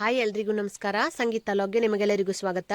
Hi ಎಲ್ರಿಗೂ ನಮಸ್ಕಾರ. ಸಂಗೀತ ಲಾಗ್ಗೆ ನಿಮಗೆಲ್ಲರಿಗೂ ಸ್ವಾಗತ.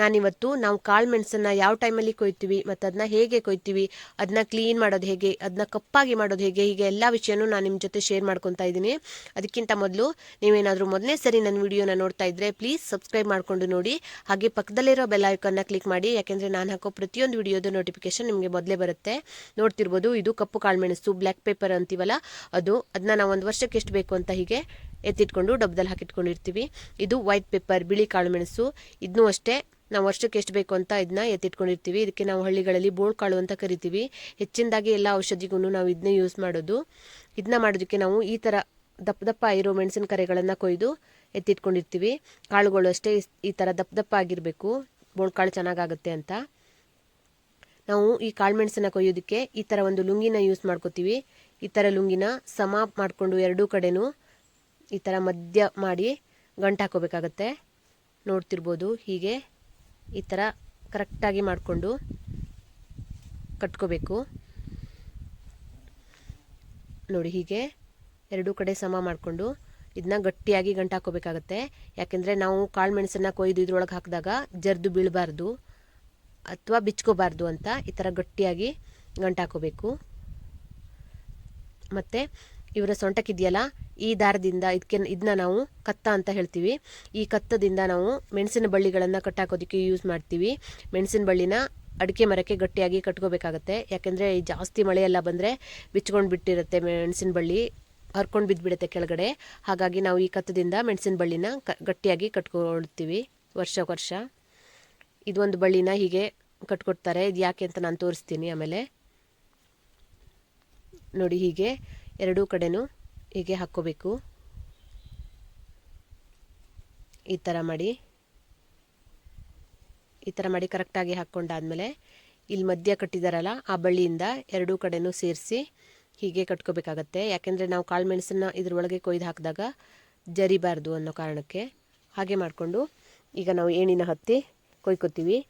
ನಾನಿವತ್ತು ನಾವು ಕಾಳು ಮೆಣಸನ್ನ ಯಾವ ಟೈಮಲ್ಲಿ ಕೊಯ್ತೀವಿ ಮತ್ತು ಅದನ್ನ ಹೇಗೆ ಕೊಯ್ತೀವಿ ಅದನ್ನ ಕ್ಲೀನ್ ಮಾಡೋದು ಹೇಗೆ ಅದನ್ನ ಕಪ್ಪಾಗಿ ಮಾಡೋದು ಹೇಗೆ, ಹೀಗೆ ಎಲ್ಲ ವಿಷಯನೂ ನಾನು ನಿಮ್ಮ ಜೊತೆ ಶೇರ್ ಮಾಡ್ಕೊತಾ ಇದ್ದೀನಿ. ಅದಕ್ಕಿಂತ ಮೊದಲು ನೀವೇನಾದರೂ ಮೊದಲನೇ ಸರಿ ನನ್ನ ವಿಡಿಯೋನ ನೋಡ್ತಾ ಇದ್ರೆ ಪ್ಲೀಸ್ ಸಬ್ಸ್ಕ್ರೈಬ್ ಮಾಡಿಕೊಂಡು ನೋಡಿ. ಹಾಗೆ ಪಕ್ಕದಲ್ಲಿರೋ ಬೆಲ್ ಐಕನ್ನ ಕ್ಲಿಕ್ ಮಾಡಿ, ಯಾಕೆಂದರೆ ನಾನು ಹಾಕೋ ಪ್ರತಿಯೊಂದು ವಿಡಿಯೋದು ನೋಟಿಫಿಕೇಶನ್ ನಿಮಗೆ ಮೊದಲೇ ಬರುತ್ತೆ. ನೋಡ್ತಿರ್ಬೋದು, ಇದು ಕಪ್ಪು ಕಾಳು ಮೆಣಸು, ಬ್ಲ್ಯಾಕ್ ಪೇಪರ್ ಅಂತೀವಲ್ಲ, ಅದು ಅದನ್ನ ನಾವು ಒಂದು ವರ್ಷಕ್ಕೆ ಎಷ್ಟು ಬೇಕು ಅಂತ ಹೀಗೆ ಎತ್ತಿಟ್ಕೊಂಡು ಡಬ್ಬದಲ್ಲಿ ಹಾಕಿಟ್ಕೊಂಡಿರ್ತೀವಿ. ಇದು ವೈಟ್ ಪೇಪರ್ ಬಿಳಿ ಕಾಳುಮೆಣಸು. ಇದನ್ನೂ ಅಷ್ಟೇ. ನಾವು ವರ್ಷಕ್ಕೆ ಎಷ್ಟು ಬೇಕು ಅಂತ ಇದನ್ನ ಎತ್ತಿಟ್ಕೊಂಡಿರ್ತೀವಿ. ಇದಕ್ಕೆ ನಾವು ಹಳ್ಳಿಗಳಲ್ಲಿ ಬೋಳ್ ಕಾಳು ಅಂತ ಕರಿತೀವಿ. ಹೆಚ್ಚಿನದಾಗಿ ಎಲ್ಲ ಔಷಧಿಗೂ ನಾವು ಇದನ್ನ ಯೂಸ್ ಮಾಡೋದು. ಇದನ್ನ ಮಾಡೋದಕ್ಕೆ ನಾವು ಈ ಥರ ದಪ್ಪ ದಪ್ಪ ಇರೋ ಮೆಣಸಿನ ಕರೆಗಳನ್ನು ಕೊಯ್ದು ಎತ್ತಿಟ್ಕೊಂಡಿರ್ತೀವಿ. ಕಾಳುಗಳು ಅಷ್ಟೇ ಈ ಥರ ದಪ್ಪ ದಪ್ಪ ಆಗಿರಬೇಕು. ಬೋಳ್ಕಾಳು ಚೆನ್ನಾಗಾಗುತ್ತೆ ಅಂತ. ನಾವು ಈ ಕಾಳುಮೆಣಸನ್ನ ಕೊಯ್ಯೋದಕ್ಕೆ ಈ ಥರ ಒಂದು ಲುಂಗಿನ ಯೂಸ್ ಮಾಡ್ಕೋತೀವಿ. ಈ ಥರ ಲುಂಗಿನ ಸಮ ಮಾಡಿಕೊಂಡು ಎರಡೂ ಕಡೆನೂ ಈ ಥರ ಮಧ್ಯ ಮಾಡಿ ಗಂಟು ಹಾಕೋಬೇಕಾಗತ್ತೆ. ನೋಡ್ತಿರ್ಬೋದು ಹೀಗೆ ಈ ಥರ ಕರೆಕ್ಟಾಗಿ ಮಾಡಿಕೊಂಡು ಕಟ್ಕೋಬೇಕು. ನೋಡಿ ಹೀಗೆ ಎರಡೂ ಕಡೆ ಸಮ ಮಾಡಿಕೊಂಡು ಇದನ್ನ ಗಟ್ಟಿಯಾಗಿ ಗಂಟು ಹಾಕೋಬೇಕಾಗತ್ತೆ. ಯಾಕೆಂದರೆ ನಾವು ಕಾಳು ಮೆಣಸನ್ನ ಕೊಯ್ದು ಇದ್ರೊಳಗೆ ಹಾಕಿದಾಗ ಜರ್ದು ಬೀಳಬಾರ್ದು ಅಥವಾ ಬಿಚ್ಕೋಬಾರ್ದು ಅಂತ ಈ ಥರ ಗಟ್ಟಿಯಾಗಿ ಗಂಟು ಹಾಕೋಬೇಕು. ಮತ್ತು ಇವರ ಸೊಂಟಕ್ಕಿದೆಯಲ್ಲ? ಈ ದಾರದಿಂದ ಇದಕ್ಕೆ ಇದನ್ನ ನಾವು ಕತ್ತ ಅಂತ ಹೇಳ್ತೀವಿ. ಈ ಕತ್ತದಿಂದ ನಾವು ಮೆಣಸಿನ ಬಳ್ಳಿಗಳನ್ನು ಕಟ್ಟಾಕೋದಕ್ಕೆ ಯೂಸ್ ಮಾಡ್ತೀವಿ. ಮೆಣಸಿನ ಬಳ್ಳಿನ ಅಡಿಕೆ ಮರಕ್ಕೆ ಗಟ್ಟಿಯಾಗಿ ಕಟ್ಕೋಬೇಕಾಗತ್ತೆ. ಯಾಕೆಂದರೆ ಜಾಸ್ತಿ ಮಳೆಯೆಲ್ಲ ಬಂದರೆ ಬಿಚ್ಕೊಂಡು ಬಿಟ್ಟಿರುತ್ತೆ ಮೆಣಸಿನ ಬಳ್ಳಿ, ಹರ್ಕೊಂಡು ಬಿದ್ದುಬಿಡುತ್ತೆ ಕೆಳಗಡೆ. ಹಾಗಾಗಿ ನಾವು ಈ ಕತ್ತದಿಂದ ಮೆಣಸಿನ ಬಳ್ಳಿನ ಕ, ಗಟ್ಟಿಯಾಗಿ ಕಟ್ಕೊಳ್ತೀವಿ ವರ್ಷ ವರ್ಷ. ಇದೊಂದು ಬಳ್ಳಿನ ಹೀಗೆ ಕಟ್ಕೊಡ್ತಾರೆ. ಇದು ಯಾಕೆ ಅಂತ ನಾನು ತೋರಿಸ್ತೀನಿ ಆಮೇಲೆ. ನೋಡಿ ಹೀಗೆ. ಎರಡೂ ಕಡೆನೂ ಹೀಗೆ ಹಾಕ್ಕೋಬೇಕು. ಈ ಥರ ಮಾಡಿ. ಈ ಥರ ಮಾಡಿ ಕರೆಕ್ಟಾಗಿ ಹಾಕ್ಕೊಂಡಾದ್ಮೇಲೆ ಇಲ್ಲಿ ಮಧ್ಯ ಕಟ್ಟಿದಾರಲ್ಲ, ಆ ಬಳ್ಳಿಯಿಂದ ಎರಡೂ ಕಡೆನೂ ಸೇರಿಸಿ ಹೀಗೆ ಕಟ್ಕೋಬೇಕಾಗತ್ತೆ. ಯಾಕೆಂದರೆ ನಾವು ಕಾಳು ಮೆಣಸನ್ನು ಇದ್ರೊಳಗೆ ಕೊಯ್ದು ಹಾಕಿದಾಗ ಜರಿಬಾರ್ದು ಅನ್ನೋ ಕಾರಣಕ್ಕೆ. ಹಾಗೆ ಮಾಡಿಕೊಂಡು ಈಗ ನಾವು ಏಣಿನ ಹತ್ತಿ ಕೊಯ್ಕೋತೀವಿ.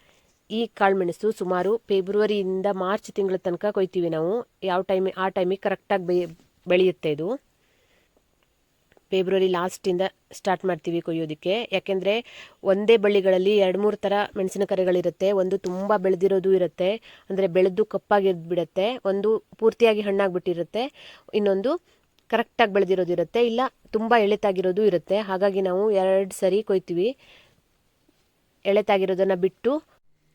ಈ ಕಾಳುಮೆಣಸು ಸುಮಾರು ಫೆಬ್ರವರಿಯಿಂದ ಮಾರ್ಚ್ ತಿಂಗಳ ತನಕ ಕೊಯ್ತೀವಿ ನಾವು. ಯಾವ ಟೈಮ್ ಆ ಟೈಮಿಗೆ ಕರೆಕ್ಟಾಗಿ ಬೆ ಬೆಳೆಯುತ್ತೆ ಇದು. ಫೆಬ್ರವರಿ ಲಾಸ್ಟಿಂದ ಸ್ಟಾರ್ಟ್ ಮಾಡ್ತೀವಿ ಕೊಯ್ಯೋದಕ್ಕೆ. ಯಾಕೆಂದರೆ ಒಂದೇ ಬಳ್ಳಿಗಳಲ್ಲಿ ಎರಡು ಮೂರು ಥರ ಮೆಣಸಿನಕಾಯಿಗಳಿರುತ್ತೆ ಒಂದು ತುಂಬ ಬೆಳೆದಿರೋದು ಇರುತ್ತೆ. ಅಂದರೆ ಬೆಳೆದು ಕಪ್ಪಾಗಿರ್ಬಿಡುತ್ತೆ ಒಂದು ಪೂರ್ತಿಯಾಗಿ ಹಣ್ಣಾಗ್ಬಿಟ್ಟಿರುತ್ತೆ. ಇನ್ನೊಂದು ಕರೆಕ್ಟಾಗಿ ಬೆಳೆದಿರೋದು ಇರುತ್ತೆ. ಇಲ್ಲ, ತುಂಬ ಎಳೆತಾಗಿರೋದು ಇರುತ್ತೆ. ಹಾಗಾಗಿ ನಾವು ಎರಡು ಸರಿ ಕೊಯ್ತೀವಿ. ಎಳೆತಾಗಿರೋದನ್ನು ಬಿಟ್ಟು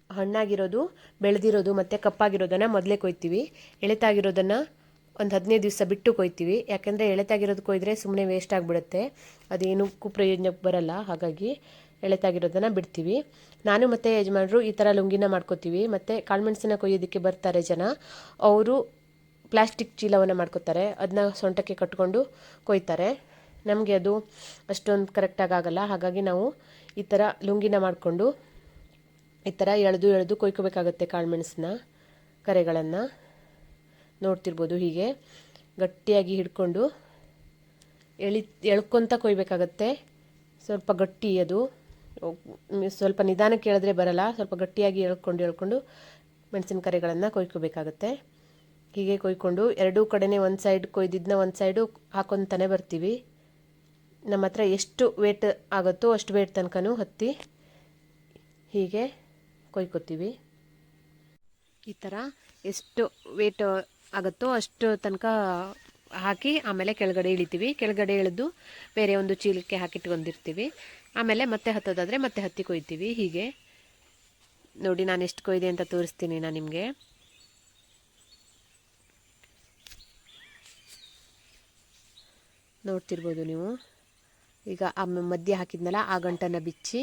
ಹಣ್ಣಾಗಿರೋದು, ಬೆಳೆದಿರೋದು ಮತ್ತು ಕಪ್ಪಾಗಿರೋದನ್ನು ಮೊದಲೇ ಕೊಯ್ತೀವಿ. ಎಳೆತಾಗಿರೋದನ್ನು ಒಂದು ಹದಿನೈದು ದಿವಸ ಬಿಟ್ಟು ಕೊಯ್ತೀವಿ. ಯಾಕೆಂದರೆ ಎಳೆತಾಗಿರೋದು ಕೊಯ್ದರೆ ಸುಮ್ಮನೆ ವೇಸ್ಟ್ ಆಗಿಬಿಡುತ್ತೆ. ಅದೇನಕ್ಕೂ ಪ್ರಯೋಜನಕ್ಕೆ ಬರಲ್ಲ. ಹಾಗಾಗಿ ಎಳೆತಾಗಿರೋದನ್ನು ಬಿಡ್ತೀವಿ. ನಾನು ಮತ್ತು ಯಜಮಾನರು ಈ ಥರ ಲುಂಗಿನ ಮಾಡ್ಕೋತೀವಿ. ಮತ್ತು ಕಾಳುಮೆಣಸಿನ ಕೊಯ್ಯೋದಕ್ಕೆ ಬರ್ತಾರೆ ಜನ. ಅವರು ಪ್ಲಾಸ್ಟಿಕ್ ಚೀಲವನ್ನು ಮಾಡ್ಕೋತಾರೆ. ಅದನ್ನ ಸೊಂಟಕ್ಕೆ ಕಟ್ಕೊಂಡು ಕೊಯ್ತಾರೆ. ನಮಗೆ ಅದು ಅಷ್ಟೊಂದು ಕರೆಕ್ಟಾಗಿ ಆಗಲ್ಲ. ಹಾಗಾಗಿ ನಾವು ಈ ಥರ ಲುಂಗಿನ ಮಾಡಿಕೊಂಡು ಈ ಥರ ಎಳೆದು ಎಳೆದು ಕೊಯ್ಕೋಬೇಕಾಗತ್ತೆ ಕಾಳುಮೆಣಸನ್ನ ಕರೆಗಳನ್ನು. ನೋಡ್ತಿರ್ಬೋದು ಹೀಗೆ. ಗಟ್ಟಿಯಾಗಿ ಹಿಡ್ಕೊಂಡು ಎಳಿ, ಎಳ್ಕೊತ ಕೊಯ್ಬೇಕಾಗತ್ತೆ. ಸ್ವಲ್ಪ ಗಟ್ಟಿ ಅದು. ಸ್ವಲ್ಪ ನಿಧಾನಕ್ಕೆ ಎಳೆದ್ರೆ ಬರಲ್ಲ. ಸ್ವಲ್ಪ ಗಟ್ಟಿಯಾಗಿ ಎಳ್ಕೊಂಡು ಎಳ್ಕೊಂಡು ಮೆಣಸಿನಕಾಯಿಗಳನ್ನು ಕೊಯ್ಕೋಬೇಕಾಗತ್ತೆ. ಹೀಗೆ ಕೊಯ್ಕೊಂಡು ಎರಡೂ ಕಡೆನೇ ಒಂದು ಸೈಡ್ ಕೊಯ್ದಿದ್ದನ್ನ ಒಂದು ಸೈಡು ಹಾಕೊತಾನೆ ಬರ್ತೀವಿ. ನಮ್ಮ ಹತ್ರ ಎಷ್ಟು ವೇಟ್ ಆಗುತ್ತೋ ಅಷ್ಟು ವೇಟ್ ತನಕನೂ ಹತ್ತಿ ಹೀಗೆ ಕೊಯ್ಕೋತೀವಿ. ಈ ಥರ ಎಷ್ಟು ವೇಟ್ ಆಗುತ್ತೋ ಅಷ್ಟು ತನಕ ಹಾಕಿ ಆಮೇಲೆ ಕೆಳಗಡೆ ಇಳಿತೀವಿ. ಕೆಳಗಡೆ ಇಳಿದು ಬೇರೆ ಒಂದು ಚೀಲಕ್ಕೆ ಹಾಕಿಟ್ಕೊಂಡಿರ್ತೀವಿ. ಆಮೇಲೆ ಮತ್ತೆ ಹತ್ತೋದಾದರೆ ಮತ್ತೆ ಹತ್ತಿ ಕೊಯ್ತೀವಿ. ಹೀಗೆ. ನೋಡಿ, ನಾನು ಎಷ್ಟು ಕೊಯ್ದೆ ಅಂತ ತೋರಿಸ್ತೀನಿ ನಾನು ನಿಮಗೆ. ನೋಡ್ತಿರ್ಬೋದು ನೀವು. ಈಗ ಆ ಮಧ್ಯೆ ಹಾಕಿದ್ನಲ್ಲ, ಆ ಗಂಟನ್ನು ಬಿಚ್ಚಿ.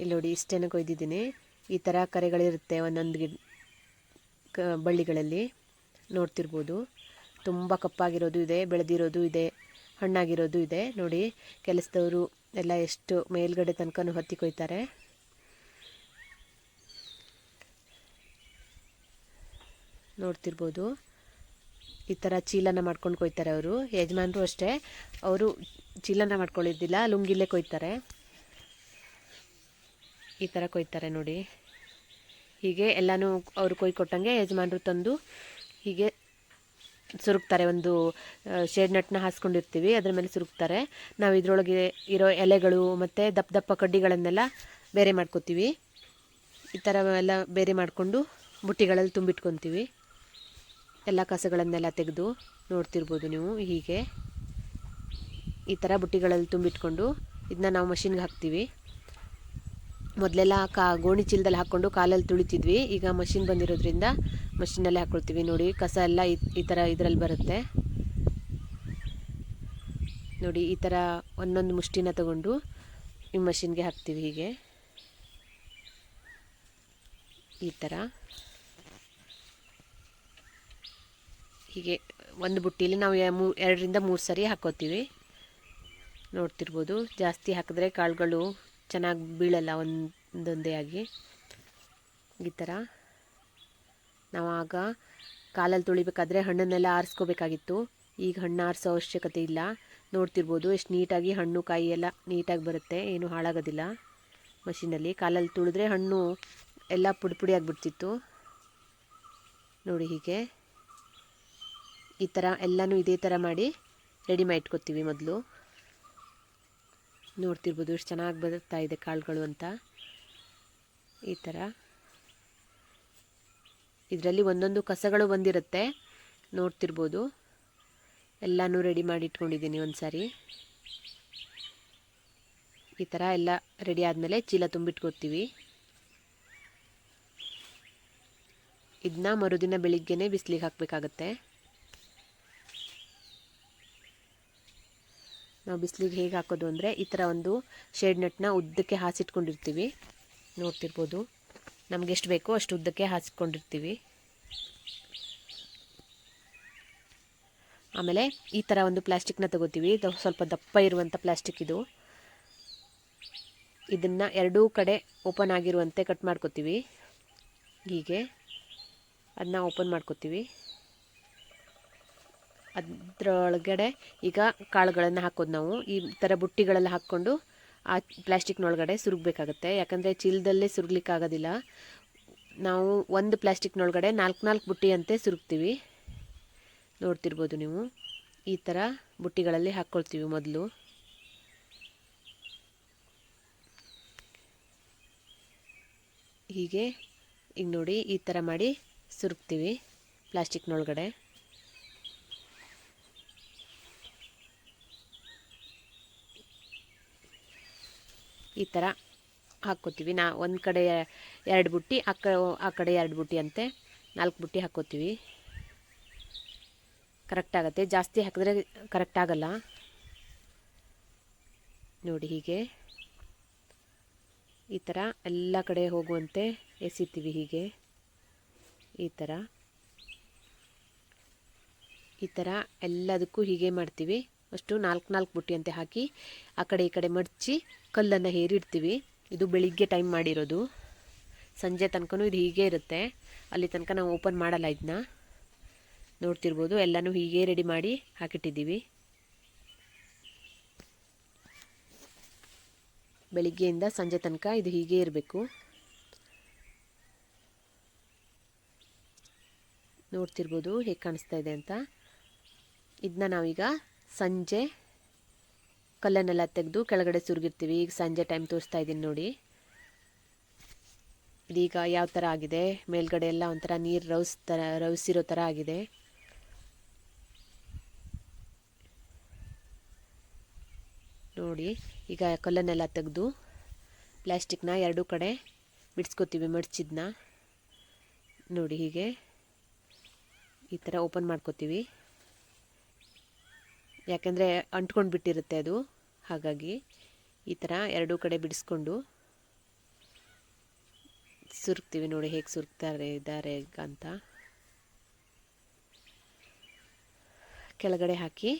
ಇಲ್ಲಿ ನೋಡಿ, ಇಷ್ಟೇನೂ ಕೊಯ್ದಿದ್ದೀನಿ. ಈ ಥರ ಕರೆಗಳಿರುತ್ತೆ ಒಂದೊಂದು ಗಿಡ ಕ, ಬಳ್ಳಿಗಳಲ್ಲಿ ನೋಡ್ತಿರ್ಬೋದು. ತುಂಬ ಕಪ್ಪಾಗಿರೋದು ಇದೆ, ಬೆಳೆದಿರೋದು ಇದೆ, ಹಣ್ಣಾಗಿರೋದು ಇದೆ. ನೋಡಿ, ಕೆಲಸದವರು ಎಲ್ಲ ಎಷ್ಟು ಮೇಲ್ಗಡೆ ತನಕನೂ ಹತ್ತಿ ಕೊಯ್ತಾರೆ ನೋಡ್ತಿರ್ಬೋದು. ಈ ಥರ ಚೀಲನ ಮಾಡ್ಕೊಂಡು ಕೊಯ್ತಾರೆ ಅವರು. ಯಜಮಾನರು ಅಷ್ಟೇ. ಅವರು ಚೀಲನ ಮಾಡ್ಕೊಳ್ಳಿದ್ದಿಲ್ಲ ಲುಂಗಿಲೇ ಕೊಯ್ತಾರೆ. ಈ ಥರ ಕೊಯ್ತಾರೆ ನೋಡಿ. ಹೀಗೆ ಎಲ್ಲನೂ ಅವರು ಕೊಯ್ಕೊಟ್ಟಂಗೆ ಯಜಮಾನರು ತಂದು ಹೀಗೆ ಸುರುಕ್ತಾರೆ ಒಂದು ಶೇಡ್ ನಟ್ನ ಹಾಸ್ಕೊಂಡಿರ್ತೀವಿ, ಅದ್ರ ಮೇಲೆ ಸುರುಕ್ತಾರೆ. ನಾವು ಇದರೊಳಗೆ ಇರೋ ಎಲೆಗಳು ಮತ್ತು ದಪ್ಪ ದಪ್ಪ ಕಡ್ಡಿಗಳನ್ನೆಲ್ಲ ಬೇರೆ ಮಾಡ್ಕೋತೀವಿ. ಈ ಥರ ಎಲ್ಲ ಬೇರೆ ಮಾಡಿಕೊಂಡು ಬುಟ್ಟಿಗಳಲ್ಲಿ ತುಂಬಿಟ್ಕೊತೀವಿ. ಎಲ್ಲ ಕಸಗಳನ್ನೆಲ್ಲ ತೆಗೆದು ನೋಡ್ತಿರ್ಬೋದು ನೀವು ಹೀಗೆ. ಈ ಥರ ಬುಟ್ಟಿಗಳಲ್ಲಿ ತುಂಬಿಟ್ಕೊಂಡು ಇದನ್ನ ನಾವು ಮಷಿನ್ಗೆ ಹಾಕ್ತೀವಿ. ಮೊದಲೆಲ್ಲ ಕಾ ಗೋಣಿ ಚೀಲದಲ್ಲಿ ಹಾಕ್ಕೊಂಡು ಕಾಲಲ್ಲಿ ತುಳಿತಿದ್ವಿ. ಈಗ ಮಷಿನ್ ಬಂದಿರೋದ್ರಿಂದ ಮಷಿನಲ್ಲೇ ಹಾಕ್ಕೊಳ್ತೀವಿ ನೋಡಿ. ಕಸ ಎಲ್ಲ ಈ ಥರ ಇದರಲ್ಲಿ ಬರುತ್ತೆ. ನೋಡಿ, ಈ ಥರ ಒಂದೊಂದು ಮುಷ್ಟಿನ ತಗೊಂಡು ಈ ಮಷಿನ್ಗೆ ಹಾಕ್ತೀವಿ ಹೀಗೆ. ಈ ಥರ ಹೀಗೆ ಒಂದು ಬುಟ್ಟಿಲಿ ನಾವು ಮೂ, ಎರಡರಿಂದ ಮೂರು ಸರಿ ಹಾಕೋತೀವಿ. ನೋಡ್ತಿರ್ಬೋದು. ಜಾಸ್ತಿ ಹಾಕಿದ್ರೆ ಕಾಳುಗಳು ಚೆನ್ನಾಗಿ ಬೀಳಲ್ಲ ಒಂದೊಂದೇ ಆಗಿ. ಈ ಥರ ನಾವು ಆಗ ಕಾಲಲ್ಲಿ ತುಳಿಬೇಕಾದ್ರೆ ಹಣ್ಣನ್ನೆಲ್ಲ ಆರಿಸ್ಕೋಬೇಕಾಗಿತ್ತು. ಈಗ ಹಣ್ಣು ಆರಿಸೋ ಅವಶ್ಯಕತೆ ಇಲ್ಲ. ನೋಡ್ತಿರ್ಬೋದು ಎಷ್ಟು ನೀಟಾಗಿ ಹಣ್ಣು, ಕಾಯಿ ಎಲ್ಲ ನೀಟಾಗಿ ಬರುತ್ತೆ. ಏನು ಹಾಳಾಗೋದಿಲ್ಲ ಮಷಿನಲ್ಲಿ. ಕಾಲಲ್ಲಿ ತುಳಿದ್ರೆ ಹಣ್ಣು ಎಲ್ಲ ಪುಡಿ ಪುಡಿ ಆಗಿಬಿಡ್ತಿತ್ತು. ನೋಡಿ ಹೀಗೆ. ಈ ಥರ ಎಲ್ಲನೂ ಇದೇ ಥರ ಮಾಡಿ ರೆಡಿ ಮಾಡಿ ಇಟ್ಕೋತೀವಿ ಮೊದಲು. ನೋಡ್ತಿರ್ಬೋದು, ಎಷ್ಟು ಚೆನ್ನಾಗಿ ಬದುಕ್ತಾ ಇದೆ ಕಾಳುಗಳು ಅಂತ. ಈ ಥರ ಇದರಲ್ಲಿ ಒಂದೊಂದು ಕಸಗಳು ಬಂದಿರುತ್ತೆ, ನೋಡ್ತಿರ್ಬೋದು. ಎಲ್ಲನೂ ರೆಡಿ ಮಾಡಿ ಇಟ್ಕೊಂಡಿದ್ದೀನಿ ಒಂದು ಸಾರಿ ಈ ಥರ ಎಲ್ಲ ರೆಡಿ ಆದಮೇಲೆ ಚೀಲ ತುಂಬಿಟ್ಕೊತೀವಿ ಇದನ್ನ ಮರುದಿನ ಬೆಳಿಗ್ಗೆನೇ ಬಿಸಿಲಿಗೆ ಹಾಕಬೇಕಾಗತ್ತೆ. ನಾವು ಬಿಸಿಲಿಗೆ ಹೇಗೆ ಹಾಕೋದು ಅಂದರೆ ಈ ಥರ ಒಂದು ಶೇಡ್ ನಟ್ನ ಉದ್ದಕ್ಕೆ ಹಾಸಿಟ್ಕೊಂಡಿರ್ತೀವಿ. ನೋಡ್ತಿರ್ಬೋದು. ನಮ್ಗೆ ಎಷ್ಟು ಬೇಕೋ ಅಷ್ಟು ಉದ್ದಕ್ಕೆ ಹಾಸಿಟ್ಕೊಂಡಿರ್ತೀವಿ. ಆಮೇಲೆ ಈ ಥರ ಒಂದು ಪ್ಲಾಸ್ಟಿಕ್ನ ತಗೋತೀವಿ. ಸ್ವಲ್ಪ ದಪ್ಪ ಇರುವಂಥ ಪ್ಲಾಸ್ಟಿಕ್ ಇದು. ಇದನ್ನು ಎರಡೂ ಕಡೆ ಓಪನ್ ಆಗಿರುವಂತೆ ಕಟ್ ಮಾಡ್ಕೋತೀವಿ. ಹೀಗೆ. ಅದನ್ನ ಓಪನ್ ಮಾಡ್ಕೋತೀವಿ. ಅದರೊಳಗಡೆ ಈಗ ಕಾಳುಗಳನ್ನು ಹಾಕೋದು ನಾವು. ಈ ಥರ ಬುಟ್ಟಿಗಳೆಲ್ಲ ಹಾಕ್ಕೊಂಡು ಆ ಪ್ಲ್ಯಾಸ್ಟಿಕ್ನೊಳಗಡೆ ಸುರುಗಬೇಕಾಗತ್ತೆ. ಯಾಕಂದರೆ ಚೀಲದಲ್ಲೇ ಸುರುಗ್ಲಿಕ್ಕಾಗೋದಿಲ್ಲ. ನಾವು ಒಂದು ಪ್ಲ್ಯಾಸ್ಟಿಕ್ನೊಳಗಡೆ ನಾಲ್ಕು ನಾಲ್ಕು ಬುಟ್ಟಿ ಅಂತೆ ಸುರುಗ್ತೀವಿ. ನೋಡ್ತಿರ್ಬೋದು ನೀವು. ಈ ಥರ ಬುಟ್ಟಿಗಳಲ್ಲಿ ಹಾಕ್ಕೊಳ್ತೀವಿ ಮೊದಲು. ಹೀಗೆ, ಈಗ ನೋಡಿ ಈ ಥರ ಮಾಡಿ ಸುರುಗ್ತೀವಿ ಪ್ಲಾಸ್ಟಿಕ್ನೊಳಗಡೆ. ಈ ಥರ ಹಾಕ್ಕೋತೀವಿ. ನಾ ಒಂದು ಕಡೆ ಎರಡು ಬುಟ್ಟಿ, ಆ ಆ ಕಡೆ ಎರಡು ಬುಟ್ಟಿ ಅಂತೆ. ನಾಲ್ಕು ಬುಟ್ಟಿ ಹಾಕ್ಕೋತೀವಿ. ಕರೆಕ್ಟ್ ಆಗುತ್ತೆ. ಜಾಸ್ತಿ ಹಾಕಿದ್ರೆ ಕರೆಕ್ಟ್ ಆಗಲ್ಲ. ನೋಡಿ ಹೀಗೆ. ಈ ಥರ ಎಲ್ಲ ಕಡೆ ಹೋಗುವಂತೆ ಎಸಿತೀವಿ ಹೀಗೆ. ಈ ಥರ ಈ ಥರ ಎಲ್ಲದಕ್ಕೂ ಹೀಗೆ ಮಾಡ್ತೀವಿ. ಅಷ್ಟು ನಾಲ್ಕು ನಾಲ್ಕು ಬುಟ್ಟಿ ಅಂತೆ ಹಾಕಿ ಆ ಕಡೆ ಈ ಕಡೆ ಮಡಚಿ ಕಲ್ಲನ್ನು ಹೇರಿಡ್ತೀವಿ. ಇದು ಬೆಳಿಗ್ಗೆ ಟೈಮ್ ಮಾಡಿರೋದು. ಸಂಜೆ ತನಕನೂ ಇದು ಹೀಗೆ ಇರುತ್ತೆ. ಅಲ್ಲಿ ತನಕ ನಾವು ಓಪನ್ ಮಾಡಲ್ಲ ಇದನ್ನ ನೋಡ್ತಿರ್ಬೋದು, ಎಲ್ಲನೂ ಹೀಗೆ ರೆಡಿ ಮಾಡಿ ಹಾಕಿಟ್ಟಿದ್ದೀವಿ. ಬೆಳಿಗ್ಗೆಯಿಂದ ಸಂಜೆ ತನಕ ಇದು ಹೀಗೆ ಇರಬೇಕು. ನೋಡ್ತಿರ್ಬೋದು ಹೇಗೆ ಕಾಣಿಸ್ತಾ ಇದೆ ಅಂತ. ಇದನ್ನ ನಾವೀಗ ಸಂಜೆ ಕಲ್ಲನ್ನೆಲ್ಲ ತೆಗೆದು ಕೆಳಗಡೆ ಸುರುಗಿರ್ತೀವಿ. ಈಗ ಸಂಜೆ ಟೈಮ್ ತೋರಿಸ್ತಾ ಇದ್ದೀನಿ ನೋಡಿ. ಇದೀಗ ಯಾವ ಥರ ಆಗಿದೆ? ಮೇಲ್ಗಡೆ ಎಲ್ಲ ಒಂಥರ ನೀರು ರೌಸ್ ಥರ ರೌಸಿರೋ ಥರ ಆಗಿದೆ. ನೋಡಿ, ಈಗ ಕಲ್ಲನ್ನೆಲ್ಲ ತೆಗೆದು ಪ್ಲ್ಯಾಸ್ಟಿಕ್ನ ಎರಡೂ ಕಡೆ ಬಿಡಿಸ್ಕೋತೀವಿ, ಮಡ್ಚಿದ್ನ. ನೋಡಿ ಹೀಗೆ ಈ ಥರ ಓಪನ್ ಮಾಡ್ಕೋತೀವಿ. ಯಾಕೆಂದರೆ ಅಂಟ್ಕೊಂಡು ಬಿಟ್ಟಿರುತ್ತೆ ಅದು. ಹಾಗಾಗಿ ಈ ಥರ ಎರಡೂ ಕಡೆ ಬಿಡಿಸ್ಕೊಂಡು ಸುರುಕ್ತೀವಿ ನೋಡಿ ಹೇಗೆ ಸುರುಕ್ತಾರೆ ಇದ್ದಾರೆ ಅಂತ. ಕೆಳಗಡೆ ಹಾಕಿ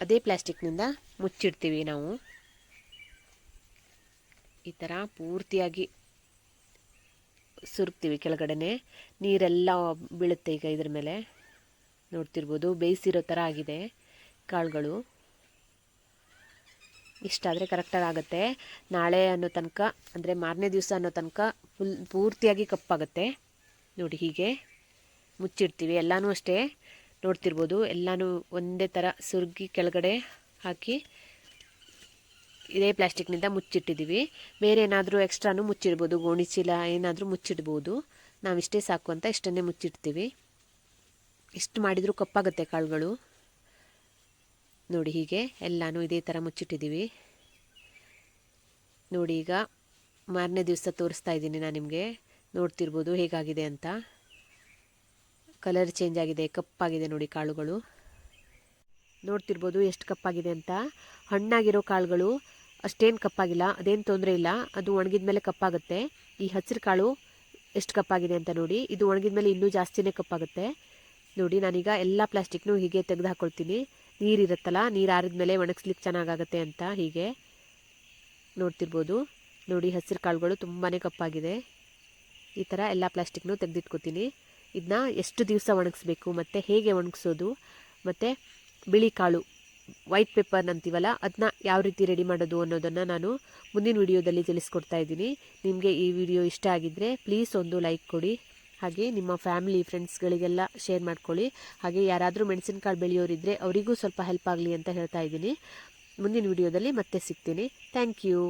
ಅದೇ ಪ್ಲ್ಯಾಸ್ಟಿಕ್ನಿಂದ ಮುಚ್ಚಿಡ್ತೀವಿ ನಾವು. ಈ ಥರ ಪೂರ್ತಿಯಾಗಿ ಸುರುಕ್ತೀವಿ ಕೆಳಗಡೆನೆ. ನೀರೆಲ್ಲ ಬೀಳುತ್ತೆ ಈಗ ಇದ್ರ ಮೇಲೆ. ನೋಡ್ತಿರ್ಬೋದು, ಬೇಯಿಸಿರೋ ಥರ ಆಗಿದೆ. ಕಾಳುಗಳು. ಇಷ್ಟಾದರೆ ಕರೆಕ್ಟಾಗಿ ಆಗುತ್ತೆ. ನಾಳೆ ಅನ್ನೋ ತನಕ, ಅಂದರೆ ಮಾರನೇ ದಿವಸ ಅನ್ನೋ ತನಕ ಫುಲ್ ಪೂರ್ತಿಯಾಗಿ ಕಪ್ಪಾಗುತ್ತೆ. ನೋಡಿ ಹೀಗೆ ಮುಚ್ಚಿಡ್ತೀವಿ. ಎಲ್ಲನೂ ಅಷ್ಟೇ ನೋಡ್ತಿರ್ಬೋದು. ಎಲ್ಲನೂ ಒಂದೇ ಥರ ಸುರ್ಗಿ ಕೆಳಗಡೆ ಹಾಕಿ ಇದೇ ಪ್ಲಾಸ್ಟಿಕ್ನಿಂದ ಮುಚ್ಚಿಟ್ಟಿದ್ದೀವಿ ಬೇರೆ ಏನಾದರೂ ಎಕ್ಸ್ಟ್ರಾನು ಮುಚ್ಚಿಡ್ಬೋದು. ಗೋಣಿ ಚೀಲ ಏನಾದರೂ ಮುಚ್ಚಿಡ್ಬೋದು. ನಾವಿಷ್ಟೇ ಸಾಕು ಅಂತ ಇಷ್ಟನ್ನೇ ಮುಚ್ಚಿಡ್ತೀವಿ. ಇಷ್ಟು ಮಾಡಿದರೂ ಕಪ್ಪಾಗುತ್ತೆ ಕಾಳುಗಳು. ನೋಡಿ ಹೀಗೆ, ಎಲ್ಲನೂ ಇದೇ ಥರ ಮುಚ್ಚಿಟ್ಟಿದ್ದೀವಿ. ನೋಡಿ ಈಗ ಮಾರನೇ ದಿವಸ ತೋರಿಸ್ತಾ ಇದ್ದೀನಿ ನಾನು ನಿಮಗೆ. ನೋಡ್ತಿರ್ಬೋದು ಹೇಗಾಗಿದೆ ಅಂತ. ಕಲರ್ ಚೇಂಜ್ ಆಗಿದೆ, ಕಪ್ಪಾಗಿದೆ ನೋಡಿ ಕಾಳುಗಳು. ನೋಡ್ತಿರ್ಬೋದು ಎಷ್ಟು ಕಪ್ಪಾಗಿದೆ ಅಂತ. ಹಣ್ಣಾಗಿರೋ ಕಾಳುಗಳು, ಅಷ್ಟೇನು ಕಪ್ಪಾಗಿಲ್ಲ, ಅದೇನು ತೊಂದರೆ ಇಲ್ಲ. ಅದು ಒಣಗಿದ ಮೇಲೆ ಕಪ್ಪಾಗುತ್ತೆ. ಈ ಹಸಿರು ಕಾಳು ಎಷ್ಟು ಕಪ್ಪಾಗಿದೆ ಅಂತ ನೋಡಿ. ಇದು ಒಣಗಿದ ಮೇಲೆ ಇನ್ನೂ ಜಾಸ್ತಿನೇ ಕಪ್ಪಾಗುತ್ತೆ. ನೋಡಿ ನಾನೀಗ ಎಲ್ಲ ಪ್ಲಾಸ್ಟಿಕ್ನೂ ಹೀಗೆ ತೆಗೆದು ಹಾಕ್ಕೊಳ್ತೀನಿ ನೀರಿರುತ್ತಲ್ಲ ನೀರು ಆರಿದ ಮೇಲೆ ಒಣಗಿಸ್ಲಿಕ್ಕೆ ಚೆನ್ನಾಗಾಗತ್ತೆ ಅಂತ ಹೀಗೆ ನೋಡ್ತಿರ್ಬೋದು. ನೋಡಿ, ಹಸಿರು ಕಾಳುಗಳು ತುಂಬಾ ಕಪ್ಪಾಗಿದೆ. ಈ ಥರ ಎಲ್ಲ ಪ್ಲಾಸ್ಟಿಕ್ನು ತೆಗೆದಿಟ್ಕೋತೀನಿ. ಇದನ್ನ ಎಷ್ಟು ದಿವಸ ಒಣಗಿಸ್ಬೇಕು, ಮತ್ತು ಹೇಗೆ ಒಣಗಿಸೋದು, ಮತ್ತು ಬಿಳಿ ಕಾಳು, ವೈಟ್ ಪೇಪರ್ ಅಂತೀವಲ್ಲ ಅದನ್ನ ಯಾವ ರೀತಿ ರೆಡಿ ಮಾಡೋದು ಅನ್ನೋದನ್ನು ನಾನು ಮುಂದಿನ ವಿಡಿಯೋದಲ್ಲಿ ತಿಳಿಸ್ಕೊಡ್ತಾ ಇದ್ದೀನಿ. ನಿಮಗೆ ಈ ವಿಡಿಯೋ ಇಷ್ಟ ಆಗಿದ್ದರೆ ಪ್ಲೀಸ್ ಒಂದು ಲೈಕ್ ಕೊಡಿ. ಹಾಗೆ ನಿಮ್ಮ ಫ್ಯಾಮಿಲಿ ಫ್ರೆಂಡ್ಸ್ಗಳಿಗೆಲ್ಲ ಶೇರ್ ಮಾಡ್ಕೊಳ್ಳಿ. ಹಾಗೆ ಯಾರಾದರೂ ಮೆಣಸಿನಕಾಳು ಬೆಳೆಯೋರಿದ್ದರೆ ಅವರಿಗೂ ಸ್ವಲ್ಪ ಹೆಲ್ಪ್ ಆಗಲಿ ಅಂತ ಹೇಳ್ತಾ ಇದ್ದೀನಿ. ಮುಂದಿನ ವಿಡಿಯೋದಲ್ಲಿ ಮತ್ತೆ ಸಿಗ್ತೀನಿ. Thank you